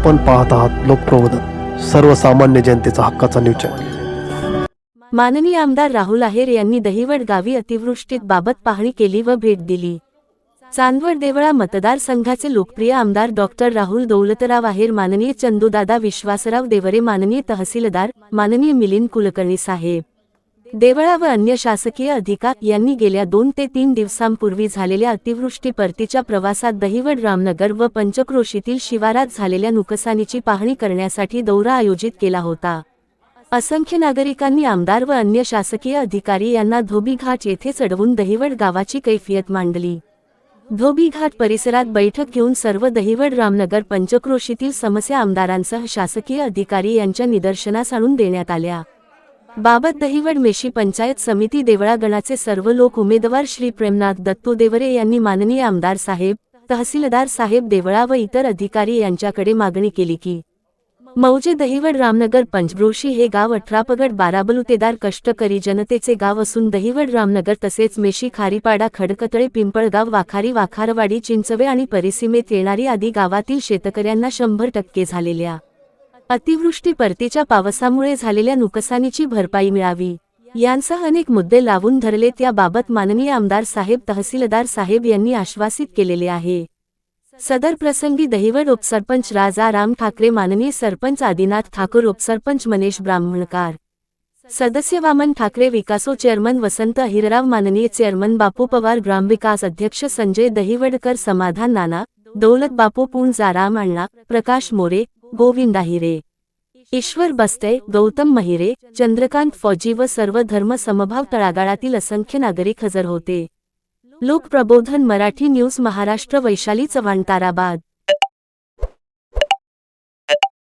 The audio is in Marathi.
आपण पाहत आहात लोकप्रबोधन सर्वसामान्य जनतेचा हक्काचा न्यूज चॅनल माननीय आमदार राहुल आहेर यांनी दहिवड गावी अतिवृष्टीत बाबत पाहणी केली व भेट दिली. चांदवड देवळा मतदारसंघाचे लोकप्रिय आमदार डॉक्टर राहुल दौलतराव आहेर माननीय चंदूदादा विश्वासराव देवरे माननीय तहसीलदार माननीय मिलिंद कुलकर्णी साहेब. देवळा व अन्य शासकीय अधिकार यांनी गेल्या दोन ते तीन दिवसांपूर्वी झालेल्या अतिवृष्टी परतीच्या प्रवासात दहिवड रामनगर व पंचक्रोशीतील शिवारात झालेल्या नुकसानीची पाहणी करण्यासाठी दौरा आयोजित केला होता. असंख्य नागरिकांनी आमदार व अन्य शासकीय अधिकारी यांना धोबीघाट येथे चढवून दहिवड गावाची कैफियत मांडली. धोबीघाट परिसरात बैठक घेऊन सर्व दहिवड रामनगर पंचक्रोशीतील समस्या आमदारांसह शासकीय अधिकारी यांच्या निदर्शनास आणून देण्यात आल्या. बाबत दहिवड मेशी पंचायत समिती देवळा गणाचे सर्व लोक उमेदवार श्री प्रेमनाथ दत्तू देवरे यांनी माननीय आमदार साहेब तहसीलदार साहेब देवळा व इतर अधिकारी यांच्याकडे मागणी केली की मौजे दहिवड रामनगर पंचब्रोशी हे गाव अठरापगड बाराबलुतेदार कष्टकरी जनतेचे गाव असून दहिवड रामनगर तसेच मेशी खारीपाडा खडकतळे पिंपळगाव वाखारी वाखारवाडी चिंचवे आणि परिसीमेत येणारी आदी गावातील शेतकऱ्यांना शंभर टक्के झालेल्या अतिवृष्टी परतीच्या पावसामुळे झालेल्या नुकसानीची भरपाई मिळावी. यांसह अनेक मुद्दे लावून धरलेत. याबाबत माननीय आमदार साहेब तहसीलदार साहेब यांनी आश्वासित केलेले आहे. सदर प्रसंगी दहिवड उपसरपंच राजा राम ठाकरे माननीय सरपंच आदिनाथ ठाकूर उपसरपंच मनेश ब्राह्मणकार सदस्य वामन ठाकरे विकासो चेअरमन वसंत अहिरराव माननीय चेअरमन बापू पवार ग्रामविकास अध्यक्ष संजय दहिवडकर समाधान नाना दौलत बापू पुंजाराम अण्णा प्रकाश मोरे गोविंद हिरे ईश्वर बस्ते गौतम महिरे चंद्रकांत फौजी व सर्व धर्म समभाव तळागाळातील असंख्य नागरिक हजर होते. लोकप्रबोधन मराठी न्यूज महाराष्ट्र वैशाली चव्हाण ताराबाद.